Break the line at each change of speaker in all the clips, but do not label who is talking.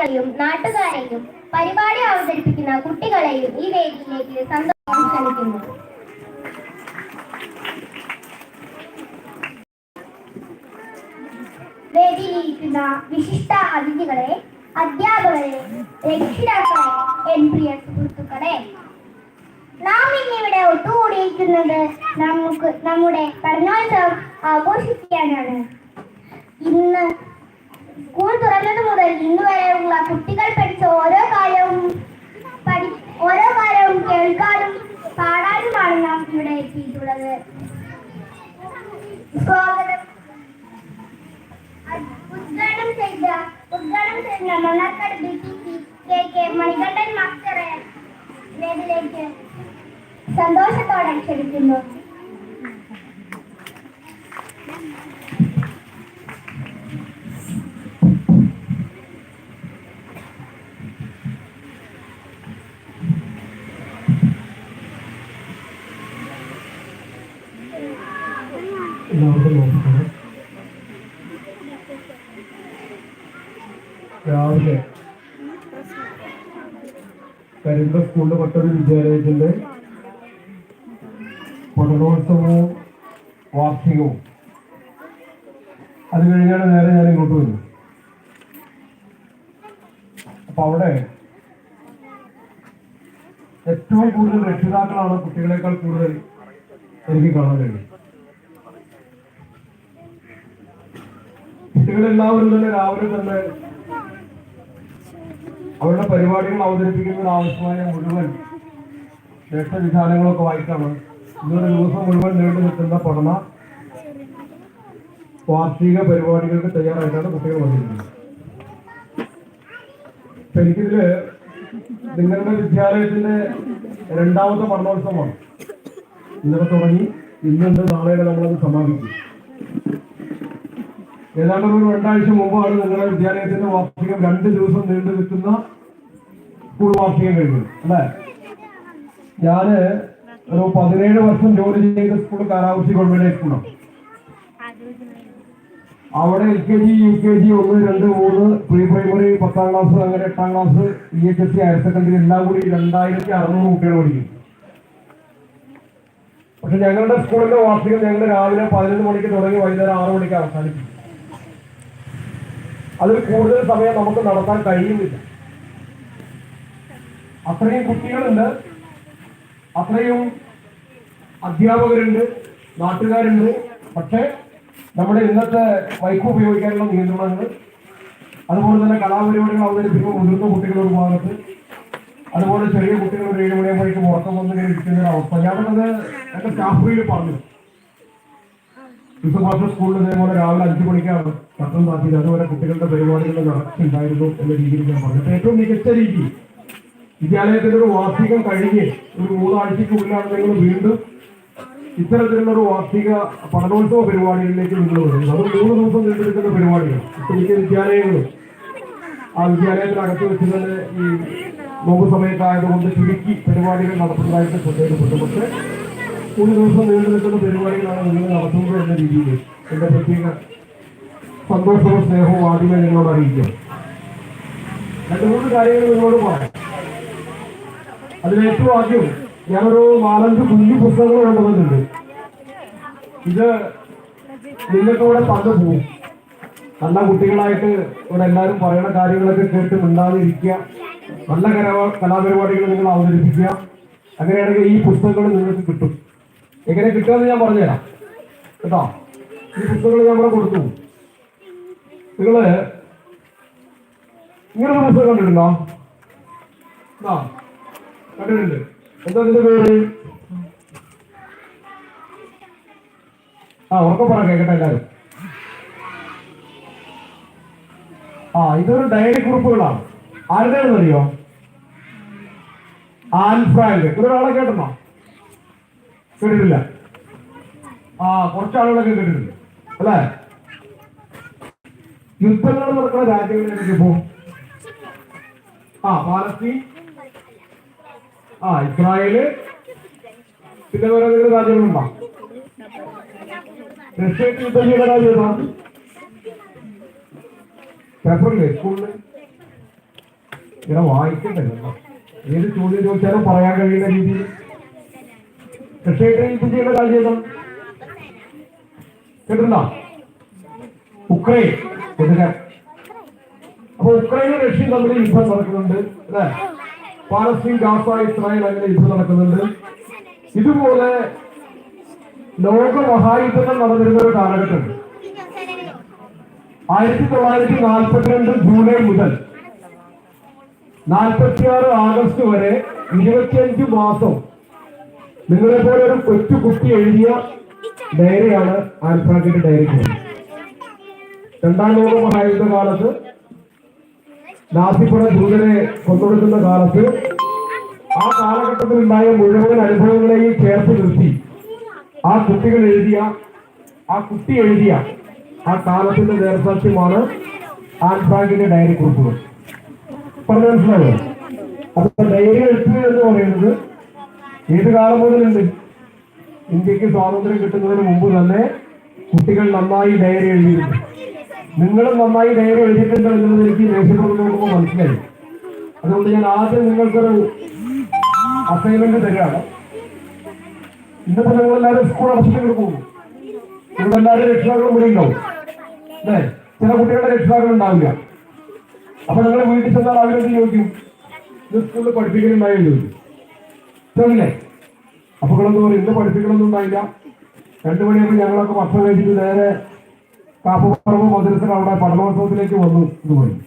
രക്ഷിതാക്കളെയും നാട്ടുകാരെയും പരിപാടി അവതരിപ്പിക്കുന്ന കുട്ടികളെയും ഈ വേദിയിലേക്ക് സന്തോഷം ക്ഷണിക്കുന്നു. വേദിയിലിരിക്കുന്ന വിശിഷ്ട അതിഥികളെ അധ്യാപകരെ രക്ഷിതാക്കളെ എൻ പ്രിയ സുഹൃത്തുക്കളെ നാം ഇന്നിവിടെ ഒത്തുകൂടിയിരിക്കുന്നത് നമുക്ക് നമ്മുടെ പഠനോത്സവം ആഘോഷിക്കാനാണ്. ഇന്ന് സ്കൂൾ തുറന്നത് മുതൽ ഇന്ന് വരെയുള്ള കുട്ടികൾ പഠിച്ച ഓരോ കാര്യവും ഓരോ കാര്യവും കേൾക്കാനും പാടാനുമാണ് നാം ഇവിടെ എത്തിയിട്ടുള്ളത്. സ്വാഗതം.
എല്ലാവർക്കും നമസ്കാരം രാവിലെ കരിമ്പ സ്കൂളിലെ പട്ടൊരു വിദ്യാലയത്തിന്റെ പഠനോത്സവവും വാർഷികവും. അത് കഴിഞ്ഞാണ് നേരെ ഞാൻ ഇങ്ങോട്ട് വരുന്നത്. അപ്പൊ അവിടെ ഏറ്റവും കൂടുതൽ രക്ഷിതാക്കളാണ് കുട്ടികളെക്കാൾ കൂടുതൽ എനിക്ക് കാണാൻ കഴിയും കുട്ടികളെല്ലാവരും തന്നെ രാവിലെ തന്നെ അവരുടെ പരിപാടികൾ അവതരിപ്പിക്കുന്നതിന് ആവശ്യമായ മുഴുവൻ വേഷവിധാനങ്ങളൊക്കെ വായിക്കണം. ഇന്നൊരു ദിവസം മുഴുവൻ നീണ്ടു നിൽക്കുന്ന പഠന വാർഷിക പരിപാടികൾക്ക് തയ്യാറായിട്ടാണ് കുട്ടികൾ വന്നിരിക്കുന്നത്. എനിക്കിതിൽ നിങ്ങളുടെ വിദ്യാലയത്തിന്റെ രണ്ടാമത്തെ പഠനോത്സവമാണ്. ഇന്നലെ തുടങ്ങി ഇന്നുണ്ട് നാളെ നമ്മളത് സമാപിക്കും ഏതാണ്ട് ഒരു രണ്ടാഴ്ച മുമ്പാണ് നിങ്ങളുടെ വിദ്യാലയത്തിന്റെ വാർഷികം രണ്ട് ദിവസം നീണ്ടു നിൽക്കുന്ന സ്കൂൾ വാർഷികം കഴിഞ്ഞത് അല്ലേ? ഞാൻ ഒരു പതിനേഴ് വർഷം ജോലി ചെയ്ത സ്കൂൾ കാലാവസ്ഥ ഗവൺമെന്റ് സ്കൂളാണ്. അവിടെ L K G U K G ഒന്ന് രണ്ട് മൂന്ന് പ്രീ പ്രൈമറി പത്താം ക്ലാസ് അങ്ങനെ എട്ടാം class E H S C higher secondary എല്ലാം കൂടി രണ്ടായിരത്തി അറുന്നൂറ് കുട്ടികൾ പഠിക്കും. പക്ഷെ ഞങ്ങളുടെ സ്കൂളിന്റെ വാർഷികം ഞങ്ങൾ രാവിലെ പതിനൊന്ന് മണിക്ക് തുടങ്ങി വൈകുന്നേരം ആറ് മണിക്ക് അവസാനിക്കും അതിൽ കൂടുതൽ സമയം നമുക്ക് നടത്താൻ കഴിയുന്നില്ല. അത്രയും കുട്ടികളുണ്ട്. അത്രയും അധ്യാപകരുണ്ട് നാട്ടുകാരുണ്ട്. പക്ഷേ നമ്മുടെ ഇന്നത്തെ മൈക്ക് ഉപയോഗിക്കാനുള്ള നിയന്ത്രണങ്ങൾ അതുപോലെ തന്നെ കലാപരിപാടികൾ അവതരിപ്പിക്കുമ്പോൾ മുതിർന്ന കുട്ടികൾ ഭാഗത്ത് അതുപോലെ ചെറിയ കുട്ടികൾ ഒരു ഏഴ് മണിയാകുമ്പോഴേക്കും ഉറക്കം വന്നിങ്ങനെ ഇരിക്കുന്ന ഒരു അവസ്ഥ. ഞാനത് എന്റെ സ്റ്റാഫിൽ പറഞ്ഞു വിശ്വഭാഷ സ്കൂളിൽ ഇതേപോലെ രാവിലെ അഞ്ചു മണിക്കാണ്. പത്രം താത്തിയത് അതുപോലെ കുട്ടികളുടെ പരിപാടികൾ നടക്കുന്നുണ്ടായിരുന്നു എന്ന രീതിയിൽ ഞാൻ പറഞ്ഞു. ഏറ്റവും മികച്ച രീതി വിദ്യാലയത്തിന്റെ ഒരു വാർഷികം കഴിഞ്ഞ് ഒരു മൂന്നാഴ്ചക്കുള്ളിലാണ് നിങ്ങൾ വീണ്ടും ഇത്തരത്തിലുള്ള ഒരു വാർഷിക പഠനോത്സവ പരിപാടികളിലേക്ക് നിങ്ങൾ വരുന്നത്. അത് മൂന്ന് ദിവസം നീണ്ടെടുക്കുന്ന പരിപാടികൾ മിക്ക വിദ്യാലയങ്ങളും ആ വിദ്യാലയത്തിനകത്ത് വെച്ച് തന്നെ ഈ നോമ്പ് സമയത്തായതുകൊണ്ട് ചുരുക്കി പരിപാടികൾ നടത്തുന്നതായിട്ട് ശ്രദ്ധയിൽപ്പെട്ടു. പക്ഷേ മൂന്ന് ദിവസം നീണ്ടു പരിപാടികളാണ് നിങ്ങൾ നടത്തുന്നത് എന്ന രീതിയിൽ എന്റെ പ്രത്യേക സന്തോഷവും സ്നേഹവും ആദ്യമേ നിങ്ങളോട് അറിയിക്കും. രണ്ട് മൂന്ന് കാര്യങ്ങൾ നിങ്ങളോട് പറയാം. അതിലേറ്റവും ആദ്യം ഞാനൊരു നാലഞ്ച് കുഞ്ഞു പുസ്തകങ്ങൾ കൊണ്ടുവന്നിട്ടുണ്ട്. ഇത് നിങ്ങൾക്ക് ഇവിടെ തന്നു പോകും. നല്ല കുട്ടികളായിട്ട് ഇവിടെ എല്ലാവരും പറയുന്ന കാര്യങ്ങളൊക്കെ കേട്ട് മിണ്ടാതിരിക്കുക. നല്ല കലാ കലാപരിപാടികൾ നിങ്ങൾ അവതരിപ്പിക്കുക. അങ്ങനെയാണെങ്കിൽ ഈ പുസ്തകങ്ങൾ നിങ്ങൾക്ക് കിട്ടും. എങ്ങനെ കിട്ടുമെന്ന് ഞാൻ പറഞ്ഞുതരാം. കേട്ടോ? ഈ പുസ്തകങ്ങൾ ഞാൻ ഇവിടെ കൊടുത്തു. നിങ്ങൾ ഇങ്ങനെ ഒരു പുസ്തകം കണ്ടിട്ടുണ്ടോ? കണ്ടിട്ടുണ്ട്. എന്താ ഇതിന്റെ പേര്? ആ ഉറക്കം പറ കേക്കട്ടെ എല്ലാവരും ആ ഇതൊരു ഡയറി കുറിപ്പുകളാണ്. ആരുടേന്ന് അറിയോ? ആൻഫ്രാങ്ക് ഇതൊരാളെ കേട്ടോ കേട്ടിട്ടില്ല. ആ കുറച്ച് ആളുകളൊക്കെ കേട്ടിട്ടുണ്ട്. അല്ലേ? യുദ്ധങ്ങൾ നടക്കുന്ന രാജ്യങ്ങളിലേക്ക് പോകും ആ പാലസ്തീൻ. ആ ഇസ്രായേൽ. പിന്നെ വേറെ ഏതെങ്കിലും രാജ്യങ്ങളുണ്ടോ? റഷ്യക്ക് യുദ്ധം ചെയ്ത രാജ്യം ഏതാ? പേപ്പറില്ലേ? സ്കൂളിൽ. ഇങ്ങനെ വായിക്കണ്ടല്ലോ ഏത് ചോദ്യം ചോദിച്ചാലും പറയാൻ കഴിയുന്ന രീതി റഷ്യക്ക് യുദ്ധം ചെയ്യുന്ന രാജ്യം കേട്ടിട്ടുണ്ടോ? ഉക്രൈൻ അപ്പൊ ഉക്രൈനും റഷ്യയും തമ്മിൽ യുദ്ധം നടക്കുന്നുണ്ട് അല്ലെ? പാലസ്തീൻ ഗാസ ഇസ്രായേൽ അങ്ങനെ യുദ്ധം നടക്കുന്നുണ്ട്. ഇതുപോലെ ലോക മഹായുദ്ധങ്ങൾ നടന്നിരുന്ന ഒരു കാലഘട്ടം. ആയിരത്തി തൊള്ളായിരത്തി നാൽപ്പത്തിരണ്ട് ജൂലൈ മുതൽ നാൽപ്പത്തിയാറ് ആഗസ്റ്റ് വരെ ഇരുപത്തിയഞ്ച് മാസം നിങ്ങളെ പോലെ ഒരു കൊച്ചു കുട്ടി എഴുതിയ ഡയറിയാണ് ആൽഫ്രാങ്കിന്റെ ഡയറി. രണ്ടാം ലോക മഹായുദ്ധ കാലത്ത് നാസിപ്പുറ ജൂതരെ കൊന്നൊടുക്കുന്ന കാലത്ത് ആ കാലഘട്ടത്തിൽ ഉണ്ടായ മുഴുവൻ അനുഭവങ്ങളെയും ചേർത്ത് നിർത്തി. ആ കുട്ടികൾ എഴുതിയ ആ കുട്ടി എഴുതിയ ആ കാലത്തിന്റെ നേർസാക്ഷ്യമാണ് ആൻഫ്രാങ്കിന്റെ ഡയറി കുറിപ്പുകൾ. പറഞ്ഞു മനസ്സിലായോ? അപ്പൊ ഡയറി എഴുത്ത് എന്ന് പറയുന്നത് ഏത് കാലം മുതലുണ്ട്? ഇന്ത്യയ്ക്ക് സ്വാതന്ത്ര്യം കിട്ടുന്നതിന് മുമ്പ് തന്നെ കുട്ടികൾ നന്നായി ഡയറി എഴുതിയിട്ടുണ്ട് നിങ്ങളും നന്നായി ഡയറി എഴുതിയിട്ടുണ്ട് എന്നുള്ളത് എനിക്ക് ദേഷ്യപ്പെടുന്ന നോക്കുമ്പോൾ മനസ്സിലായി. അതുകൊണ്ട് ഞാൻ ആദ്യം നിങ്ങൾക്കൊരു അസൈൻമെന്റ് തരികയാണ്. ഇന്നിപ്പോ നിങ്ങൾ എല്ലാവരും സ്കൂൾ അടച്ചിട്ട് പോകും. നിങ്ങൾ എല്ലാവരും രക്ഷിതാക്കളും കൂടി ഉണ്ടാവും. അല്ലേ? ചില കുട്ടികളുടെ രക്ഷിതാക്കൾ ഉണ്ടാവില്ല. അപ്പൊ നിങ്ങൾ വീട്ടിൽ ചെന്നാൽ അവരെന്ത് ചോദിക്കും? ഇത് സ്കൂളിൽ പഠിപ്പിക്കലുണ്ടായോ ചോദിക്കും. അപ്പൊ ഇന്ന് പഠിപ്പിക്കണമെന്നുണ്ടായില്ല രണ്ടു മണിയാകുമ്പോൾ ഞങ്ങളൊക്കെ ഭക്ഷണം കഴിച്ചിട്ട് നേരെ കാപ്പുപറമ്പ് മദ്രസ അവിടെ പഠനോത്സവത്തിലേക്ക് വന്നു എന്ന് പറയും.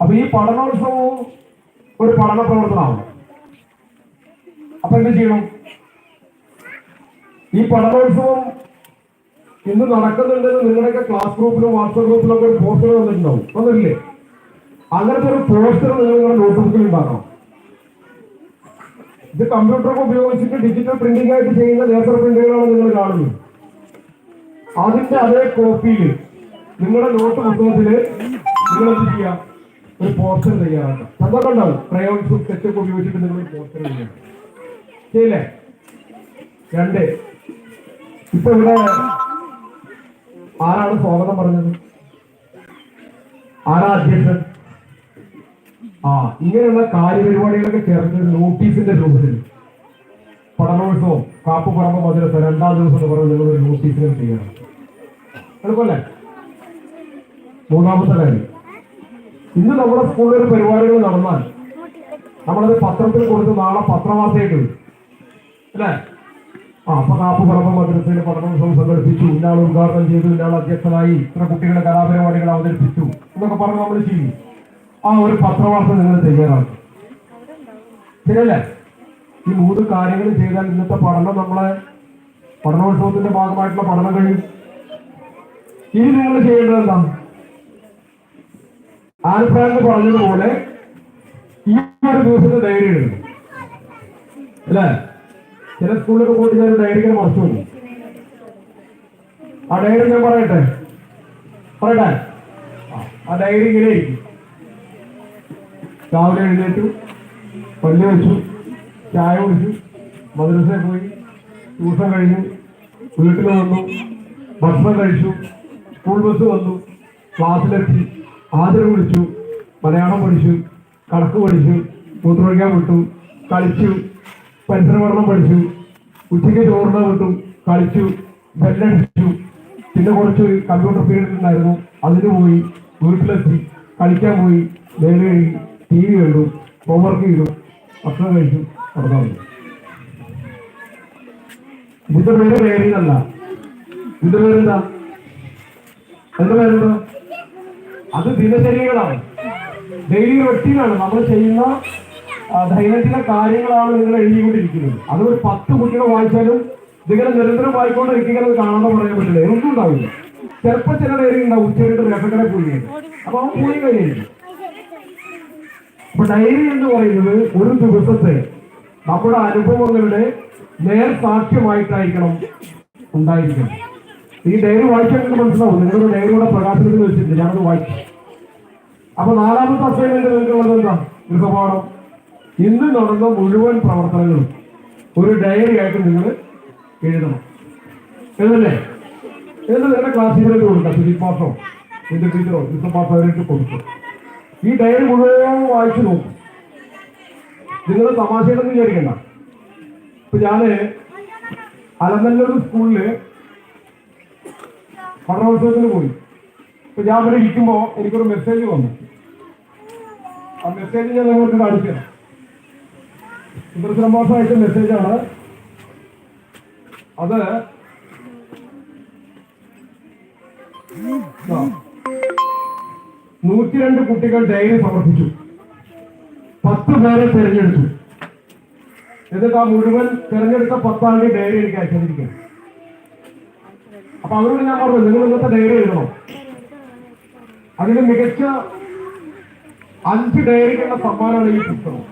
അപ്പൊ ഈ പഠനോത്സവവും ഒരു പഠന പ്രവർത്തനമാണ്. അപ്പൊ എന്ത് ചെയ്യണം? ഈ പഠനോത്സവം ഇന്ന് നടക്കുന്നുണ്ടെന്ന് നിങ്ങളുടെയൊക്കെ ക്ലാസ് ഗ്രൂപ്പിലും വാട്സപ്പ് ഗ്രൂപ്പിലൊക്കെ ഒരു പോസ്റ്റർ വന്നിട്ടുണ്ടാവും. വന്നില്ലേ അങ്ങനത്തെ ഒരു പോസ്റ്റർ നിങ്ങളുടെ നോട്ട്ബുക്കിൽ ഉണ്ടാക്കണം. ഇത് കമ്പ്യൂട്ടറൊക്കെ ഉപയോഗിച്ചിട്ട് ഡിജിറ്റൽ പ്രിന്റിംഗ് ആയിട്ട് ചെയ്യുന്ന ലേസർ പ്രിന്റുകളാണ് നിങ്ങൾ കാണുന്നത്. അതിന്റെ അതേ കോപ്പിയിൽ നിങ്ങളുടെ നോട്ട് പുസ്തകത്തിൽ നിങ്ങൾ എന്ത് ചെയ്യാം? ഒരു പോസ്റ്റർ തയ്യാറാക്കാം സന്തോഷം ഉണ്ടാവും ക്രയോൺസും സ്കെച്ചൊക്കെ ഉപയോഗിച്ചിട്ട് നിങ്ങൾ പോസ്റ്റർ ചെയ്യാം ശരിയല്ലേ? രണ്ട്. ഇപ്പൊ ഇവിടെ ആരാണ് സ്വാഗതം പറഞ്ഞത്? ആരാ അധ്യക്ഷൻ? ആ ഇങ്ങനെയുള്ള കാര്യപരിപാടികളൊക്കെ ചേർത്ത് നോട്ടീസിന്റെ രൂപത്തിൽ പഠനോത്സവം. കാപ്പുപറമ്പ് മധുരത്തെ രണ്ടാം ദിവസം എന്ന് പറഞ്ഞാൽ നിങ്ങൾ ഒരു നോട്ടീസിന് ചെയ്യണം. എളുപ്പല്ലേ മൂന്നാമത്തെ കാര്യം. ഇന്ന് നമ്മുടെ സ്കൂളിൽ ഒരു പരിപാടികൾ നടന്നാൽ നമ്മളത് പത്രത്തിൽ കൊടുത്ത് നാളെ പത്രവാർത്തയായിട്ട് അല്ലേ? ആ അപ്പൊ കാപ്പുപറമ്പ് മദ്രസയിൽ പഠനോത്സവം സംഘടിപ്പിച്ചു ഇന്നാൾ ഉദ്ഘാടനം ചെയ്തു. ഇന്നാൾ അധ്യക്ഷനായി ഇത്ര കുട്ടികളുടെ കലാപരിപാടികൾ അവതരിപ്പിച്ചു. എന്നൊക്കെ പറഞ്ഞ് നമ്മൾ ചെയ്യും ആ ഒരു പത്രവാർത്ത നിങ്ങൾ തയ്യാറാക്കും. ശരിയല്ലേ? ഈ മൂന്ന് കാര്യങ്ങൾ ചെയ്താൽ ഇന്നത്തെ പഠനം നമ്മളെ പഠനോത്സവത്തിന്റെ ഭാഗമായിട്ടുള്ള പഠനം കഴിയും. ഇനി നിങ്ങൾ ചെയ്യേണ്ടത് എന്താണ് ആൽഫ്രാങ്ക് പറഞ്ഞതുപോലെ ഈ ഒരു ദിവസത്തെ ഡയറി എഴുതും അല്ലേ? ചില സ്കൂളിലൊക്കെ പോയിട്ട് ഞാൻ ഡയറി ഇങ്ങനെ മറച്ചു ആ ഡയറി ഞാൻ പറയട്ടെ? പറയട്ടെ? ആ, ഡയറി ഇങ്ങനെ രാവിലെ എഴുന്നേറ്റു പല്ല് വെച്ചു. ചായ കുടിച്ചു. മദ്രസയിൽ പോയി. ട്യൂഷൻ കഴിഞ്ഞു വീട്ടിൽ വന്നു. ഭക്ഷണം കഴിച്ചു. സ്കൂൾ ബസ് വന്നു. ക്ലാസ്സിലെത്തി. ആദരം വിളിച്ചു. മലയാളം പഠിച്ചു. കണക്ക് പഠിച്ചു. മൂത്രമൊഴിക്കാൻ വിട്ടു. കളിച്ചു. പരിസരപഠനം പഠിച്ചു. ഉച്ചയ്ക്ക് ചോറിന് വിട്ടു. കളിച്ചു. ബെല്ലടിച്ചു. പിന്നെ കുറച്ച് കമ്പ്യൂട്ടർ പീരീഡ് ഉണ്ടായിരുന്നു. അതിന് പോയി. വീട്ടിലെത്തി. കളിക്കാൻ പോയി. നേരെ കഴുകി ടി വി കണ്ടു. ഹോംവർക്ക് ചെയ്തു. ഭക്ഷണം കഴിച്ചു. ഇതിന്റെ പേര് പേരിനല്ല. പേരെന്താ? എന്താ പേരെന്താ? അത് ദിനചര്യകളാണ്. ഡെയിലി റൊട്ടീനാണ്. നമ്മൾ ചെയ്യുന്ന ദൈനംദിന കാര്യങ്ങളാണ് നിങ്ങൾ എഴുതിക്കൊണ്ടിരിക്കുന്നത്. അത് ഒരു പത്ത് കുട്ടികൾ വായിച്ചാലും ഇതിങ്ങനെ നിരന്തരം വായിക്കൊണ്ടിരിക്കുന്നത് കാണാൻ പറയാൻ പറ്റില്ല. ഒന്നും ഉണ്ടാവില്ല. ചെറുപ്പം ചില പേര് ഉണ്ടാവും. ഉച്ചയായിട്ട് രസക്കട പോയി അപ്പൊ അവൻ പോയി കഴിയും അപ്പൊ ഡയറി എന്ന് പറയുന്നത് ഒരു ദിവസത്തെ നമ്മുടെ അനുഭവങ്ങളുടെ നേർ സാക്ഷ്യമായിട്ടായിരിക്കണം ഉണ്ടായിരിക്കണം. ഈ ഡയറി വായിച്ചാൽ മനസ്സിലാവും നിങ്ങളുടെ ഡയറിയുടെ പ്രകാശനത്തിൽ വെച്ചിട്ട് ഞാനത് വായിച്ചു. അപ്പൊ നാലാമത്തെ അസൈൻമെന്റ് നിങ്ങൾക്കുള്ളത് എന്താ? ഗൃഹപാഠം ഇന്ന് നടന്ന മുഴുവൻ പ്രവർത്തനങ്ങളും ഒരു ഡയറി ആയിട്ട് നിങ്ങൾ എഴുതണം. എഴുതല്ലേ? എന്നിട്ട് നിങ്ങളുടെ ക്ലാസ്സിലേക്ക് കൊടുക്കാം. സുജിത് പാസോ എന്റെ ടീച്ചറോ മിസ്റ്റർ പാസോ അവരായിട്ട് കൊടുക്കും. ഈ ഡയറി മുഴുവൻ വായിച്ചു നോക്കും. നിങ്ങൾ തമാശയുടെ വിചാരിക്കണ്ട. ഇപ്പൊ ഞാൻ അലനല്ലൂർ സ്കൂളിൽ പഠനോത്സവത്തിന് പോയി. ഇപ്പൊ ഞാൻ ഇവിടെ ഇരിക്കുമ്പോ എനിക്കൊരു മെസ്സേജ് വന്നു. ആ മെസ്സേജ് ഞാൻ നിങ്ങൾക്ക് കാണിച്ചു തരാം അയച്ച മെസ്സേജാണ് അത്. നൂറ്റിരണ്ട് കുട്ടികൾ ഡയറി സമർപ്പിച്ചു. പത്ത് പേരെ തിരഞ്ഞെടുത്തു. എന്നിട്ട് ആ മുഴുവൻ തിരഞ്ഞെടുത്ത പത്താളുടെ ഡയറി എനിക്ക് അയച്ചിരിക്കുക അപ്പൊ അവരോട് ഞാൻ പറഞ്ഞു നിങ്ങൾ ഇന്നത്തെ ഡയറി എഴുതണം. അതിന് മികച്ച അഞ്ച് ഡയറിക്കുള്ള സമ്മാനമാണ് ഈ പുസ്തകം.